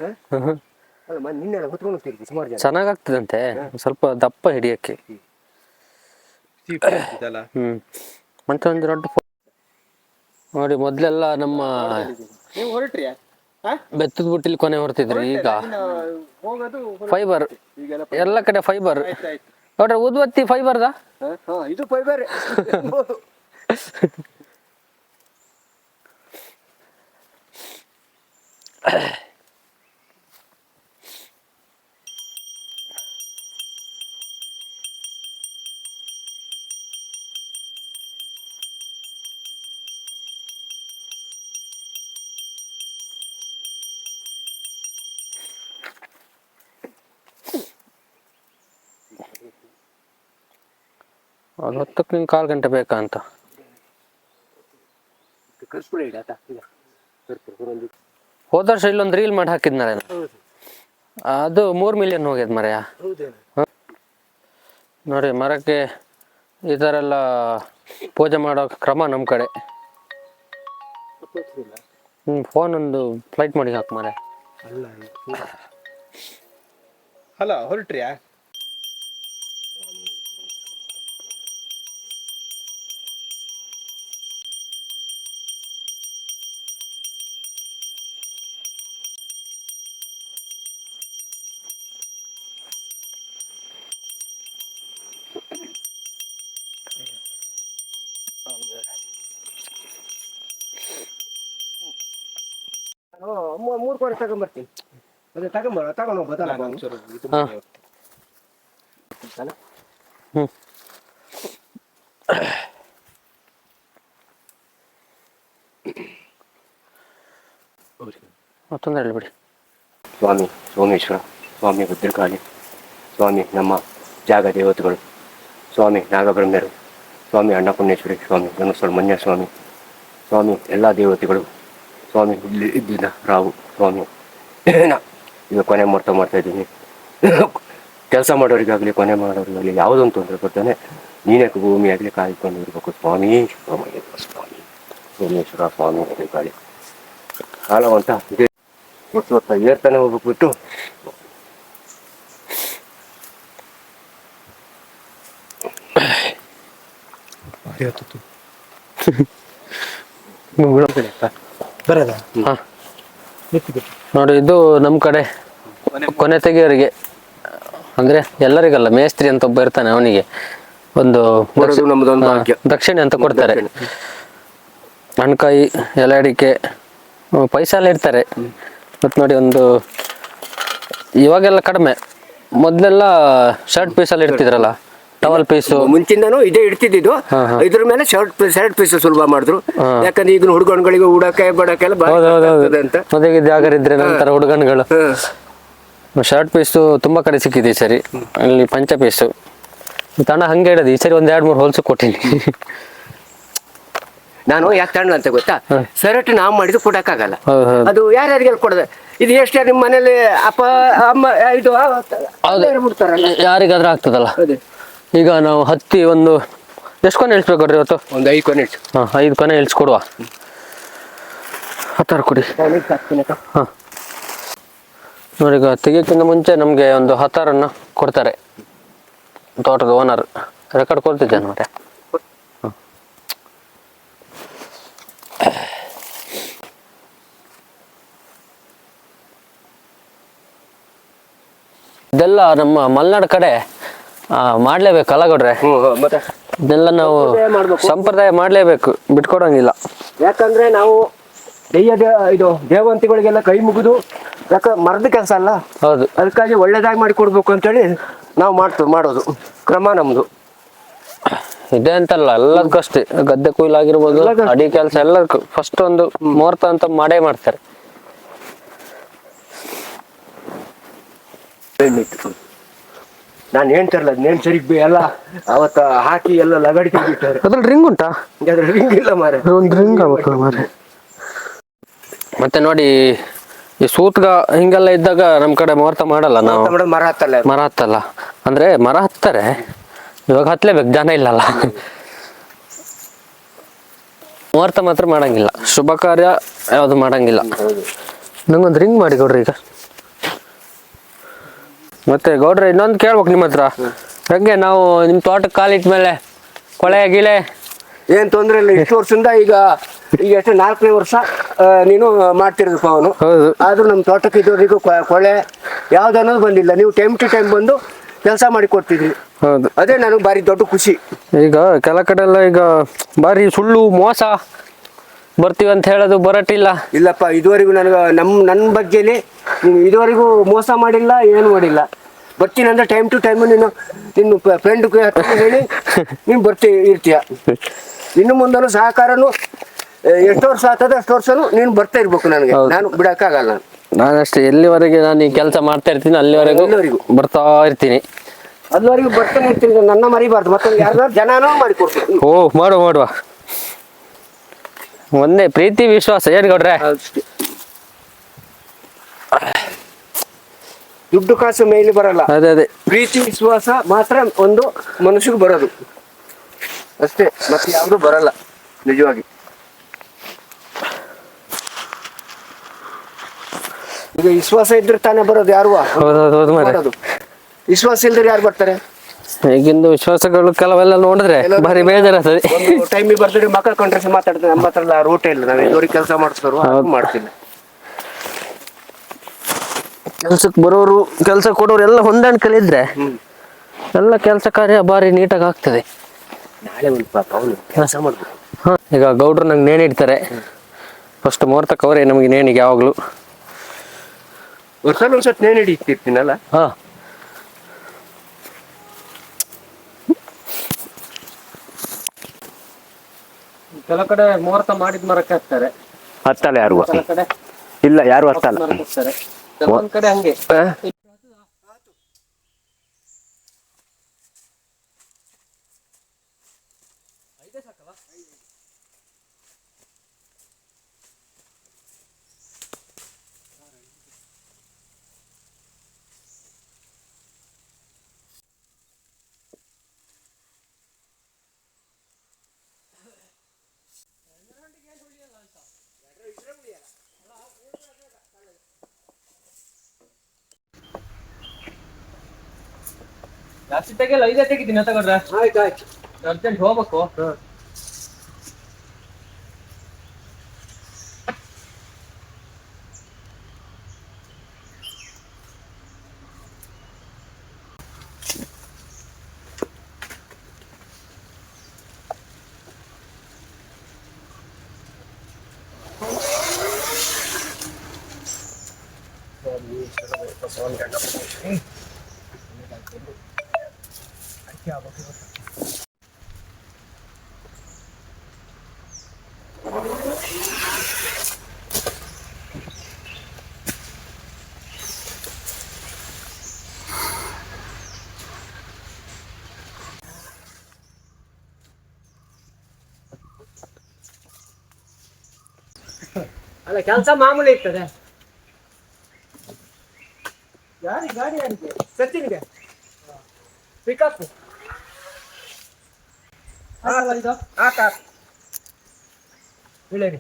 A: ಅಲ್ಲ ನಿನ್ನೆ ಹೊತ್ಕೊಂಡು ಹೋಗ್ತಿರ್ತೀವಿ ಸುಮಾರು ಜನ.
B: ಚೆನ್ನಾಗಾಗ್ತದಂತೆ. ಸ್ವಲ್ಪ ದಪ್ಪ ಹಿಡಿಯಕ್ಕೆ. ಹ್ಮ್. ಮತ್ತೆ ಒಂದು ದೊಡ್ಡ ನೋಡಿ ಮೊದಲೆಲ್ಲ ನಮ್ಮ
C: ನೀವು ಹೊರಟ್ರಿ
B: ಬೆತ್ತದ ಬುಟ್ಟಿಲಿ ಕೊನೆ ಹೊರ್ತಿದ್ರು ಈಗ.
C: ಹೋಗೋದು
B: ಫೈಬರ್
C: ಈಗೆಲ್ಲ
B: ಎಲ್ಲ ಕಡೆ ಫೈಬರ್ ನೋಡ್ರಿ ಉದ್ವತ್ತಿ ಫೈಬರ್
A: ಹಾ ಇದು ಫೈಬರ್ (laughs)
B: ಒಂದು ಹತ್ತಕ್ಕೆ ನಿಮ್ಗೆ ಕಾಲು ಗಂಟೆ ಬೇಕಾ ಅಂತ. ಹೋದ ವರ್ಷ ಇಲ್ಲೊಂದು ರೀಲ್ ಮಾಡಿ ಹಾಕಿದ್ನಲ್ಲ ನಾನು. ಅದು ಮೂರು ಮಿಲಿಯನ್ ಹೋಗ್ಯದ ಮರೆಯ. ನೋಡಿ ಮರಕ್ಕೆ ಈ ಥರ ಎಲ್ಲ ಪೂಜೆ ಮಾಡೋ ಕ್ರಮ ನಮ್ಮ ಕಡೆ. ಹ್ಞೂ ಫೋನ್ ಒಂದು ಫ್ಲೈಟ್ ಮಾಡಿ ಹಾಕು ಮರೆ
C: ಅಲ್ಲ ಹೊರಟ್ರಿಯಾ?
A: ಕೋಣೆ ತಗೊಂಬರ್ತೀನಿ ಅದೇ ತಗೊಂಬರ ತಗೊಂಡು ಹೋಗ್ಬೋದಲ್ಲ
B: ಹಾಂ. ಹ್ಞೂ ಮತ್ತೊಂದು ಹೇಳ್ಬಿಡಿ
A: ಸ್ವಾಮಿ ಸೋಮೇಶ್ವರ ಸ್ವಾಮಿ ಭದ್ರಕಾಳಿ ಸ್ವಾಮಿ ನಮ್ಮ ಜಾಗ ದೇವತೆಗಳು ಸ್ವಾಮಿ ನಾಗಬ್ರಹ್ಮರು ಸ್ವಾಮಿ ಅನ್ನಪೂರ್ಣೇಶ್ವರಿ ಸ್ವಾಮಿ ಧನುಸ್ವರ ಮನ್ಯ ಸ್ವಾಮಿ ಸ್ವಾಮಿ ಎಲ್ಲ ದೇವತೆಗಳು ಸ್ವಾಮಿ ಇಲ್ಲಿ ಇದ್ದಿದ್ದ ರಾವು ಸ್ವಾಮಿ ಈಗ ಕೊನೆ ಮಾಡ್ತಾ ಮಾಡ್ತಾ ಇದ್ದೀನಿ. (laughs) ಕೆಲಸ ಮಾಡೋರಿಗಾಗಲಿ ಕೊನೆ ಮಾಡೋರಿಗಾಗಲಿ ಯಾವುದೊಂದು ತೊಂದರೆ ಕೊಡ್ತಾನೆ ನೀನೇ ಭೂಮಿ ಆಗಲಿ ಕಾಯ್ಕೊಂಡು ಇರಬೇಕು. ಸ್ವಾಮಿ ಸ್ವಾಮಿ ಸ್ವಾಮಿ ಸೋಮೇಶ್ವರ ಸ್ವಾಮಿ ಕಾಳಿ ಕಾಲವಂತ ಇದೆ. ಹೊತ್ತು ಹೊತ್ತ ಏರ್ತಾನೆ ಹೋಗ್ಬಿಟ್ಟು. (laughs)
C: ಬರದ?
B: ಹಾಂ. ನೋಡಿ ಇದು ನಮ್ಮ ಕಡೆ ಕೊನೆ ತೆಗೆಯೋರಿಗೆ. ಅಂದ್ರೆ ಎಲ್ಲರಿಗಲ್ಲ ಮೇಸ್ತ್ರಿ ಅಂತ ಒಬ್ಬ ಇರ್ತಾನೆ ಅವನಿಗೆ. ಒಂದು ದಕ್ಷಿಣ ಅಂತ ಕೊಡ್ತಾರೆ. ಹಣ್ಕಾಯಿ ಎಲೆ ಅಡಿಕೆ ಪೈಸಾಲ ಪೈಸೆ ಎಲ್ಲ ಇರ್ತಾರೆ. ಮತ್ತೆ ನೋಡಿ ಒಂದು ಇವಾಗೆಲ್ಲ ಕಡಿಮೆ. ಮೊದಲೆಲ್ಲ ಶರ್ಟ್ ಪೀಸಲ್ಲಿ ಇರ್ತಿದ್ರಲ್ಲ ಟವಲ್ ಪೀಸ್
A: ಮುಂಚಿಂದನೂ ಇದೇ ಇಡ್ತಿದ್ದು ಇದ್ರ ಮೇಲೆ ಶರ್ಟ್ ಶರ್ಟ್ ಪೀಸ್ ಸುಲಭ ಮಾಡಿದ್ರು. ಯಾಕಂದ್ರೆ ಈಗ ಹುಡುಗನ್ಗಳಿಗೆ ಉಡಕ್ಕೆ ಬಡಕ್ಕೆಲ್ಲ ಅಂತ.
B: ಇದ್ರೆ ನಂತರ ಹುಡುಗನ್ಗಳು. ಶರ್ಟ್ ಪೀಸು ತುಂಬಾ ಕಡೆ ಸಿಕ್ಕಿದೆ ಈ ಸರಿ. ಅಲ್ಲಿ ಪಂಚ ಪೀಸು ತಣ್ಣ ಹಂಗೆ ಇಡೋದು ಈ ಸರಿ ಒಂದ್ ಎರಡ್ ಮೂರು ಹೊಲ್ಸು ಕೊಟ್ಟಿನಿ. (laughs)
A: ನಾನು ಯಾಕೆ ತಣ್ಣ ಅಂತ ಗೊತ್ತಾ? ಶರ್ಟ್ ನಾವು ಮಾಡಿದ್ದು ಕೊಡಕ್ಕಾಗಲ್ಲ. ಅದು ಯಾರ್ಯಾರಿಗೆ ಕೊಡದೆ? ಇದು ಎಷ್ಟೇ ನಿಮ್ಮ ಮನೇಲಿ ಅಪ್ಪ ಅಮ್ಮ ಇದು
B: ಯಾರಿಗಾದ್ರೂ ಆಗ್ತದಲ್ಲ.
A: ಅದೇ.
B: ಈಗ ನಾವು ಹತ್ತಿ ಒಂದು ಎಷ್ಟು ಕೊನೆ ಇಳಿಸ್ಬೇಕು ಇವತ್ತು?
A: ಒಂದು ಐದು ಕೊನೆ ಇಟ್ಟು
B: ಹಾಂ ಐದು ಕೊನೆ ಇಳಿಸ್ಕೊಡುವ. ಹತ್ತಾರ ಕೊಡಿ. ಹಾಂ. ನೋಡಿ ಈಗ ತೆಗಿಯೋಕ್ಕಿಂತ ಮುಂಚೆ ನಮಗೆ ಒಂದು ಹತ್ತಾರನ್ನು ಕೊಡ್ತಾರೆ. ತೋಟದ ಓನರ್ ರೆಕಾರ್ಡ್ ಕೊಡ್ತಿದ್ದೇನೆ ಮತ್ತೆ ಇದೆಲ್ಲ ನಮ್ಮ ಮಲೆನಾಡು ಕಡೆ ಮಾಡ್ಲೇಬೇಕಲ್ಲ
A: ಕೊಡ್ರೆ ಮತ್ತೆ?
B: ಇದೆಲ್ಲ ನಾವು
A: ಸಂಪ್ರದಾಯ ಮಾಡ್ಬೇಕು.
B: ಸಂಪ್ರದಾಯ ಮಾಡ್ಲೇಬೇಕು ಬಿಟ್ಕೊಡಂಗಿಲ್ಲ.
A: ಯಾಕಂದ್ರೆ ನಾವು ದೆಯ್ಯ ಇದು ದೇವಂತಿಗಳಿಗೆಲ್ಲ ಕೈ ಮುಗಿದು ಯಾಕ ಮರದ ಕೆಲಸ ಅಲ್ಲ?
B: ಹೌದು.
A: ಅದಕ್ಕಾಗಿ ಒಳ್ಳೇದಾಗಿ ಮಾಡಿ ಕೊಡ್ಬೇಕು ಅಂತೇಳಿ ನಾವು ಮಾಡ್ತೀವಿ ಮಾಡೋದು. ಕ್ರಮ ನಮ್ದು.
B: ಇದೆ ಅಂತಲ್ಲ ಎಲ್ಲದಕ್ಕೂ ಅಷ್ಟೇ. ಗದ್ದೆ ಕೊಯ್ಲು ಆಗಿರ್ಬೋದು
A: ಎಲ್ಲದಕ್ಕೂ
B: ಅಡಿ ಕೆಲಸ ಎಲ್ಲ ಫಸ್ಟ್ ಒಂದು ಮುಹೂರ್ತ ಅಂತ ಮಾಡೇ ಮಾಡ್ತಾರೆ.
A: ನಾನು ಹೇಳ್ತಾರಲ್ಲ ನೇಣ್ ಸರಿಗೆ ಎಲ್ಲ ಅವತ್ತ ಹಾಕಿ ಎಲ್ಲ ಲಗಡಿ ಬಿಟ್ಟಾರೆ.
B: ಅದ್ರಲ್ಲಿ ರಿಂಗ್ ಉಂಟಾ?
A: ಅದ್ರ ರಿಂಗ್ ಇಲ್ಲ ಮಾರೆ
B: ಒಂದು ರಿಂಗ್ ಮತ್ತೆ ನೋಡಿ ಈ ಸೂತ್ಗ ಹಿಂಗೆಲ್ಲ ಇದ್ದಾಗ ನಮ್ ಕಡೆ ಮುಹೂರ್ತ ಮಾಡಲ್ಲ ನಾವು.
A: ಮೇಡಮ್ ಮರ ಹತ್ತಲ್ಲ
B: ಮರ ಹತ್ತಲ್ಲ. ಅಂದ್ರೆ ಮರ ಹತ್ತಾರೆ. ಇವಾಗ ಹತ್ಲೇಬೇಕು ಜನ ಇಲ್ಲಲ್ಲ. ಮುಹೂರ್ತ ಮಾತ್ರ ಮಾಡಂಗಿಲ್ಲ. ಶುಭ ಕಾರ್ಯ ಯಾವುದು ಮಾಡಂಗಿಲ್ಲ. ನಂಗೊಂದು ರಿಂಗ್ ಮಾಡಿ ಕೊಡ್ರಿ ಈಗ. ಮತ್ತೆ ಗೌಡ್ರೆ ಇನ್ನೊಂದು ಕೇಳ್ಬೇಕು ನಿಮ್ಮ ಹತ್ರ. ಹಂಗೆ ನಾವು ನಿಮ್ ತೋಟಕ್ಕೆ ಕಾಲಿಟ್ಮೇಲೆ ಕೊಳೆ ಗಿಳೆ.
A: ಏನ್ ತೊಂದ್ರೆ ಇಲ್ಲ ಇಷ್ಟು ವರ್ಷದಿಂದ ಈಗ ಈಗ ಎಷ್ಟು ನಾಲ್ಕನೇ ವರ್ಷ ಆ, ನೀನು ಮಾಡ್ತಿರೋದಪ್ಪ ಅವನು.
B: ಹೌದು.
A: ಆದ್ರೂ ನಮ್ಮ ತೋಟಕ್ಕೆ ಇದ್ದವರಿಗೂ ಕೊ- ಕೊಳೆ ಯಾವ್ದನ್ನೋದು ಬಂದಿಲ್ಲ. ನೀವು ಟೈಮ್ ಟು ಟೈಮ್ ಬಂದು ಕೆಲಸ ಮಾಡಿ ಕೊಡ್ತಿದ್ರಿ.
B: ಹೌದು.
A: ಅದೇ ನನಗೆ ಭಾರಿ ದೊಡ್ಡ ಖುಷಿ.
B: ಈಗ ಕೆಲ ಕಡೆ ಎಲ್ಲ ಈಗ ಬಾರಿ ಸುಳ್ಳು ಮೋಸ. ಬರ್ತೀವಿ ಅಂತ ಹೇಳೋದು ಬರಟಿಲ್ಲ
A: ಇಲ್ಲಪ್ಪ ಇದುವರೆಗೂ ನನಗೆ ನಮ್ಮ ನನ್ನ ಬಗ್ಗೆನೆ ನೀನು ಇದುವರೆಗೂ ಮೋಸ ಮಾಡಿಲ್ಲ ಏನು ಮಾಡಿಲ್ಲ. ಬರ್ತೀನಿ ಅಂದ್ರೆ ಟೈಮ್ ಟು ಟೈಮ್ ನೀನು ನಿನ್ನ ಫ್ರೆಂಡ್ ಹೇಳಿ ನೀನು ಬರ್ತಿ ಇರ್ತೀಯ. ಇನ್ನು ಮುಂದನು ಸಹಕಾರನು ಎಷ್ಟು ವರ್ಷ ಆಗ್ತದೆ ಅಷ್ಟು ವರ್ಷನು ನೀನು ಬರ್ತಾ ಇರ್ಬೇಕು ನನಗೆ. ನಾನು ಬಿಡಕ್ಕಾಗಲ್ಲ. ನಾನು
B: ನಾನಷ್ಟೇ ಎಲ್ಲಿವರೆಗೆ ನಾನು ಈ ಕೆಲಸ ಮಾಡ್ತಾ ಇರ್ತೀನಿ ಅಲ್ಲಿವರೆಗೂ. ಬರ್ತಾ ಇರ್ತೀನಿ.
A: ಅಲ್ಲಿವರೆಗೂ ಬರ್ತಾನೆ ಇರ್ತೀನಿ ನನ್ನ ಮರಿಬಾರ್ದು. ಮತ್ತೆ ಯಾರ್ದಾರು ಜನನೂ ಮಾಡಿಕೊಡ್ತೀನಿ.
B: ಓ ಮಾಡುವ ಮಾಡುವ. ಒಂದೇ ಪ್ರೀತಿ ವಿಶ್ವಾಸ. ಏನ್ ಗೌಡ್ರೆ?
A: ದುಡ್ಡು ಕಾಸು ಮೇಲೆ ಬರಲ್ಲ.
B: ಅದೇ ಅದೇ.
A: ಪ್ರೀತಿ ವಿಶ್ವಾಸ ಮಾತ್ರ ಒಂದು ಮನುಷ್ಯಗೆ ಬರೋದು. ಅಷ್ಟೇ. ಮತ್ತೆ ಯಾವುದು ಬರಲ್ಲ ನಿಜವಾಗಿ. ಈಗ ವಿಶ್ವಾಸ ಇದ್ರೆ ತಾನೇ ಬರೋದು ಯಾರು? ವಿಶ್ವಾಸ ಇಲ್ದ್ರೆ ಯಾರು ಬರ್ತಾರೆ?
B: ಈಗಿಂದು ವಿಶ್ವಾಸಗಳು ಕೆಲವೆಲ್ಲ ನೋಡಿದ್ರೆ ಭಾರಿ ಬೇಜಾರಾಗ್ತದೆ.
A: ಆಗ್ತದೆ ಟೈಮಿಗೆ ಬರ್ತದೆ ಮಕ್ಕಳ ಕಂಡ್ರೆ ಮಾತಾಡ್ತಾರೆ ನಮ್ಮ ಹತ್ರ ಎಲ್ಲ ರೂಟೇ ಇಲ್ಲ ನಾವು ಎದುರಿಗೆ ಕೆಲಸ ಮಾಡಿಸ್ತಾರೋ
B: ಹಾಗೆ
A: ಮಾಡ್ತೀನಿ
B: ಕೆಲ್ಸಕ್ಕೆ ಬರೋರು ಕೆಲಸ ಕೊಡೋರು ಎಲ್ಲ ಹೊಂದಾಣಿಕೆ ಇದ್ರೆ ಎಲ್ಲ ಕೆಲಸ ಕಾರ್ಯ ಬಾರಿ ನೀಟಾಗಿ ಆಗ್ತದೆ.
A: ನಾಳೆ ಒಂದು ಪಾಪ ಅವನು ಕೆಲಸ ಮಾಡ್ಬೇಕು.
B: ಹಾಂ ಈಗ ಗೌಡ್ರು ನಂಗೆ ನೇಣಿಡ್ತಾರೆ ಫಸ್ಟ್ ಮುಹೂರ್ತಕ್ಕೆ ಅವರೇ ನಮಗೆ ನೇಣಿಗೆ ಯಾವಾಗಲೂ.
A: ವರ್ಷ ನೇಣಿ ಹಿಡಿತಿರ್ತೀನಲ್ಲ?
B: ಹಾ. ಕೆಲ ಕಡೆ ಮುಹೂರ್ತ ಮಾಡಿದ ಮರಕ್ಕೆ ಹಾಕ್ತಾರೆ.
A: ಹತ್ತಲ್ಲ ಯಾರು?
B: ಕೆಲ ಕಡೆ
A: ಇಲ್ಲ ಯಾರು ಹತ್ತಲ್ಲ?
B: ಮರಕ್ಕೆ ಹಾಕ್ತಾರೆ. ಕೆಲವೊಂದ್ ಕಡೆ ಹಂಗೆ. ಜಾಸ್ತಿ ತೆಗಿಯಲ್ಲ ಐದೇ ತೆಗಿತೀನಿ ತಗೊಂಡ್ರೆ.
A: ಆಯ್ತು ಆಯ್ತು.
B: ಅರ್ಜೆಂಟ್ ಹೋಗ್ಬೇಕು.
C: ಅಲ್ಲ ಕೆಲಸ ಮಾಮೂಲಿ ಇರ್ತದೆ. ಗಾಡಿ ಗಾಡಿ ಯಾರಿಗೆ? ಸಚಿನ್ಗೆ? ಪಿಕಪ್ ಆ ಕಾರ್ ಹೇಳಿ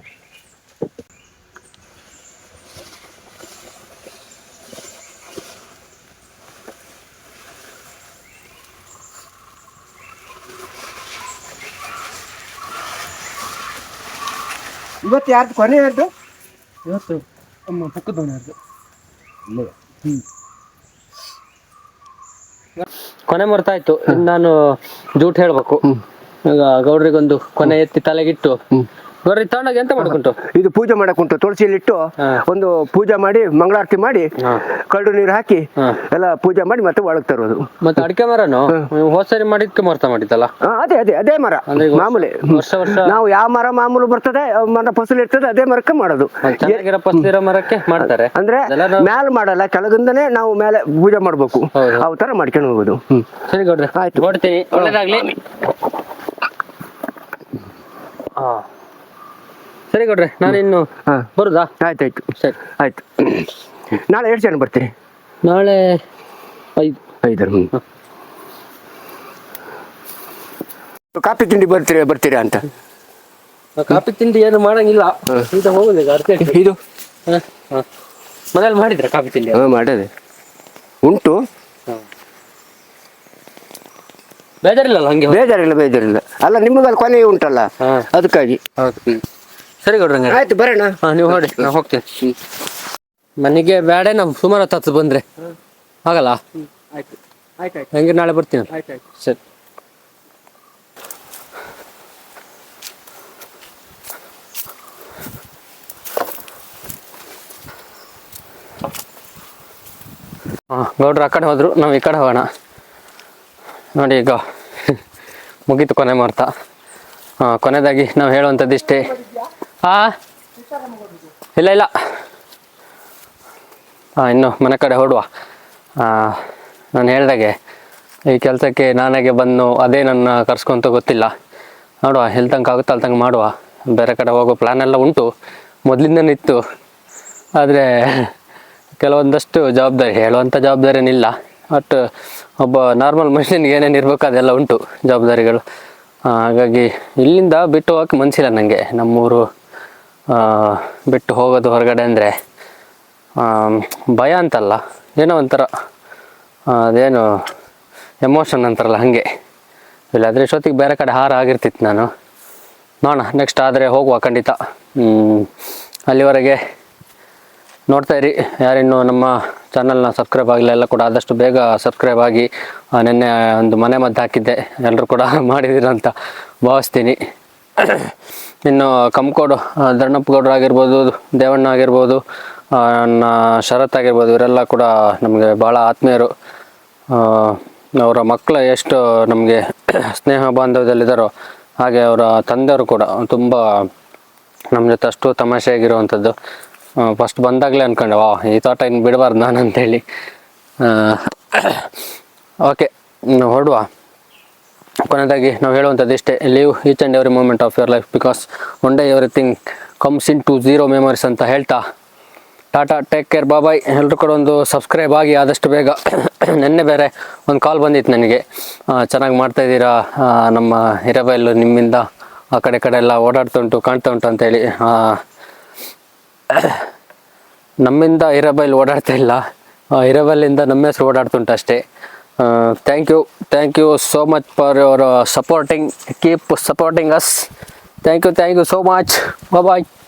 C: ಇವತ್ತು ಯಾರ್ದು? ಕೊನೆ ಯಾರ್ದು
B: ಇವತ್ತು ನಮ್ಮ ಪಕ್ಕದ ಮನೆಯವ್ರದ್ದು ಕೊನೆ ಮರ್ತಾಯ್ತು ಇನ್ನು ನಾನು ಜೂಟ್ ಹೇಳ್ಬೇಕು. ಈಗ ಗೌಡ್ರಿಗೊಂದು ಕೊನೆ ಎತ್ತಿ ತಲೆಗಿಟ್ಟು ತಗೊಂಡಾಗ ಎಂತ ಮಾಡ್ಕೊಂತು?
A: ಇದು ಪೂಜೆ ಮಾಡಕ್ ಉಂಟು ತುಳಸಿಲಿಟ್ಟು
B: ಹಾ.
A: ಒಂದು ಪೂಜೆ ಮಾಡಿ ಮಂಗಳಾರತಿ ಮಾಡಿ ಕಳ್ಳು ನೀರು ಹಾಕಿ. ಎಲ್ಲ ಪೂಜೆ ಮಾಡಿ ಮತ್ತೆ ಒಳಗ್ ತರೋದು.
B: ಮತ್ತೆ ಅಡಿಕೆ ಮರನು? ಹೋದ್ ಸರಿ ಮಾಡಿದ್ಕೆ ಮರ್ತ ಮಾಡಿದ್ದಲ್ಲ?
A: ಅದೇ ಅದೇ ಅದೇ ಮರ. ಮಾಮೂಲಿ.
B: ವರ್ಷ ವರ್ಷ
A: ನಾವು ಯಾವ ಮರ ಮಾಮೂಲು ಬರ್ತದೆ ಮರ ಫಸಲು ಇರ್ತದೆ ಅದೇ ಮರಕ್ಕೆ ಮಾಡೋದು.
B: ಮರಕ್ಕೆ ಮಾಡ್ತಾರೆ.
A: ಅಂದ್ರೆ ಮ್ಯಾಲ ಮಾಡಲ್ಲ ಕೆಳಗಿಂದನೇ ನಾವು ಮೇಲೆ ಪೂಜೆ ಮಾಡ್ಬೇಕು.
B: ಅವತರ
A: ಅವ್ ತರ ಮಾಡ್ಕೊಂಡು ಹೋಗೋದು.
B: ಸರಿ ಗೌಡ್ರೆ
A: ಆಯ್ತು.
B: ಒಳ್ಳೇದಾಗ್ಲಿ. ಹಾ. ಸರಿ ಗೌಡ್ರೆ ನಾನಿನ್ನು
A: ಹಾ.
B: ಬರುದಾ?
A: ಆಯ್ತಾಯ್ತು.
B: ಸರಿ.
A: ಆಯ್ತು. ನಾಳೆ ಎಷ್ಟು ಜನ ಬರ್ತೀರಿ?
B: ನಾಳೆ ಐದು.
A: ಐದರ ಹ್ಞೂ ಕಾಫಿ ತಿಂಡಿ ಬರ್ತೀರಿ ಬರ್ತೀರಾ ಅಂತ?
B: ಕಾಫಿ ತಿಂಡಿ ಏನು ಮಾಡಂಗಿಲ್ಲ. ಈಗ ಹೋಗುದಿಲ್ಲ ಅರ್ಜೆಂಟ್
A: ಇದು?
B: ಹ, ಹ. ಮನೇಲಿ ಮಾಡಿದ್ರ ಕಾಫಿ ತಿಂಡಿ?
A: ಹಾ ಮಾಡದೆ. ಉಂಟು.
B: ಬೇಜಾರಿಲ್ಲ ಹಂಗೆ?
A: ಬೇಜಾರಿಲ್ಲ ಬೇಜಾರಿಲ್ಲ. ಅಲ್ಲ ನಿಮ್ಮದಲ್ಲಿ ಕೊನೆ ಉಂಟಲ್ಲ. ಅದಕ್ಕಾಗಿ.
B: ಹೌದು. ಸರಿ ಗೌಡ್ರ ಹಂಗಾರೆ.
A: ಆಯ್ತು ಬರೋಣ.
B: ಹಾ ನೀವು ಹೊಡಿ ನಾ ಹೋಗ್ತೀನಿ. ಮನೆಗೆ ಬೇಡ ನಮ್ ಸುಮಾರು ಹೊತ್ತು ಹತ್ತು ಬಂದ್ರೆ. ಆಗಲ್ಲ?
A: ಆಯ್ತು
B: ಹಂಗೆ ನಾಳೆ ಬರ್ತೀನಿ. ಸರಿ. ಹಾಂ ಗೌಡ್ರು ಆ ಕಡೆ ಹೋದ್ರು ನಾವು ಈ ಕಡೆ ಹೋಗೋಣ. ನೋಡಿ ಈಗ ಮುಗೀತು ಕೊನೆ ಮಾಡ್ತಾ ಹಾಂ ಕೊನೆಯದಾಗಿ ನಾವು ಹೇಳುವಂಥದ್ದು ಇಷ್ಟೇ ಇಲ್ಲ ಇಲ್ಲ. ಹಾಂ ಇನ್ನು ಮನೆ ಕಡೆ ಹೊಡುವ ನಾನು ಹೇಳ್ದಾಗೆ, ಈ ಕೆಲಸಕ್ಕೆ ನಾನಾಗೆ ಬಂದು ಅದೇ ನನ್ನ ಕರ್ಸ್ಕೊಂತ ಗೊತ್ತಿಲ್ಲ. ನೋಡುವ ಎಲ್ಲಿ ತನಕ ಆಗುತ್ತೆ ಅಲ್ಲಿ ಮಾಡುವ. ಬೇರೆ ಕಡೆ ಹೋಗೋ ಪ್ಲ್ಯಾನ್ ಎಲ್ಲ ಉಂಟು. ಮೊದಲಿಂದನೇ ಇತ್ತು. ಆದರೆ, ಕೆಲವೊಂದಷ್ಟು ಜವಾಬ್ದಾರಿ ಹೇಳುವಂಥ ಜವಾಬ್ದಾರಿ ಏನಿಲ್ಲ ಬಟ್ ಒಬ್ಬ ನಾರ್ಮಲ್ ಮನುಷ್ಯನಿಗೆ ಏನೇನು ಇರಬೇಕು ಅದೆಲ್ಲ ಉಂಟು, ಜವಾಬ್ದಾರಿಗಳು. ಹಾಗಾಗಿ ಇಲ್ಲಿಂದ ಬಿಟ್ಟು ಹೋಗಕ್ಕೆ ಮನಸ್ಸಿಲ್ಲ ನನಗೆ ನಮ್ಮೂರು ಬಿಟ್ಟು ಹೋಗೋದು ಹೊರಗಡೆ ಅಂದರೆ ಭಯ ಅಂತಲ್ಲ, ಏನೋ ಒಂಥರ ಅದೇನು ಎಮೋಷನ್ ಅಂತಾರಲ್ಲ ಹಾಗೆ. ಇಲ್ಲಾದರೆ ಇಷ್ಟೊತ್ತಿಗೆ ಬೇರೆ ಕಡೆ ಹಾರ ಆಗಿರ್ತಿತ್ತು ನಾನು. ನೋಡೋಣ ನೆಕ್ಸ್ಟ್ ಆದರೆ ಹೋಗುವ ಖಂಡಿತ. ಅಲ್ಲಿವರೆಗೆ ನೋಡ್ತಾ ಇರಿ. ಯಾರಿನ್ನೂ ನಮ್ಮ ಚಾನಲ್ನ ಸಬ್ಸ್ಕ್ರೈಬ್ ಆಗಿಲ್ಲ ಎಲ್ಲ ಕೂಡ ಆದಷ್ಟು ಬೇಗ ಸಬ್ಸ್ಕ್ರೈಬ್ ಆಗಿ ನಿನ್ನೆ ಒಂದು ಮನೆ ಮದ್ದು ಹಾಕಿದ್ದೆ. ಎಲ್ಲರೂ ಕೂಡ (laughs) ಮಾಡಿದ್ದೀರ ಅಂತ ಭಾವಿಸ್ತೀನಿ. ಇನ್ನು ಕಮ್ಕೋಡು ದರ್ಣಪ್ಪ ಧರ್ಣಪ್ಪ ಗೌಡ್ರು ಆಗಿರ್ಬೋದು, ದೇವಣ್ಣ ಆಗಿರ್ಬೋದು ನನ್ನ ಶರತ್ ಆಗಿರ್ಬೋದು, ಇವರೆಲ್ಲ ಕೂಡ ನಮಗೆ ಭಾಳ ಆತ್ಮೀಯರು. ಅವರ ಮಕ್ಕಳು ಎಷ್ಟು ನಮಗೆ (clears throat) ಸ್ನೇಹ ಬಾಂಧವ್ಯದಲ್ಲಿದ್ದಾರೋ ಹಾಗೆ ಅವರ ತಂದೆಯವರು ಕೂಡ ತುಂಬ ನಮ್ಮ ಜೊತೆ ಅಷ್ಟು ತಮಾಷೆಯಾಗಿರುವಂಥದ್ದು. ಫಸ್ಟ್ ಬಂದಾಗಲೇ ಅನ್ಕೊಂಡೆ ವಾ ಈ ತೋಟ ಇನ್ನು ಬಿಡಬಾರ್ದು ನಾನು ಅಂತೇಳಿ ಓಕೆ (clears throat) ಹೊರಡುವ. ಕೊನೆಯದಾಗಿ ನಾವು ಹೇಳುವಂಥದ್ದು ಇಷ್ಟೇ live each and every moment of your life because one day everything comes in to zero memories ಅಂತ ಹೇಳ್ತಾ, ಟಾಟಾ ಟೇಕ್ ಕೇರ್ ಬಾಬಾಯ್ ಎಲ್ಲರೂ ಕೂಡ ಒಂದು ಸಬ್ಸ್ಕ್ರೈಬ್ ಆಗಿ ಆದಷ್ಟು ಬೇಗ (coughs) ನಿನ್ನೆ ಬೇರೆ ಒಂದು ಕಾಲ್ ಬಂದಿತ್ತು ನನಗೆ. ಚೆನ್ನಾಗಿ ಮಾಡ್ತಾಯಿದ್ದೀರಾ ನಮ್ಮ ಹಿರಬೈಲು ನಿಮ್ಮಿಂದ ಆ ಕಡೆ ಕಡೆ ಎಲ್ಲ ಓಡಾಡ್ತಾ ಉಂಟು, ಕಾಣ್ತಾ ಉಂಟು ಅಂತೇಳಿ (coughs) ನಮ್ಮಿಂದ ಹಿರಬೈಲ್ ಓಡಾಡ್ತಾ ಇಲ್ಲ. ಹಿರೇಬೈಲಿಂದ ನಮ್ಮ ಹೆಸರು ಓಡಾಡ್ತುಂಟು ಅಷ್ಟೇ. Uh, thank you. Thank you so much for your uh, supporting. Keep supporting us. Thank you thank you so much. Bye bye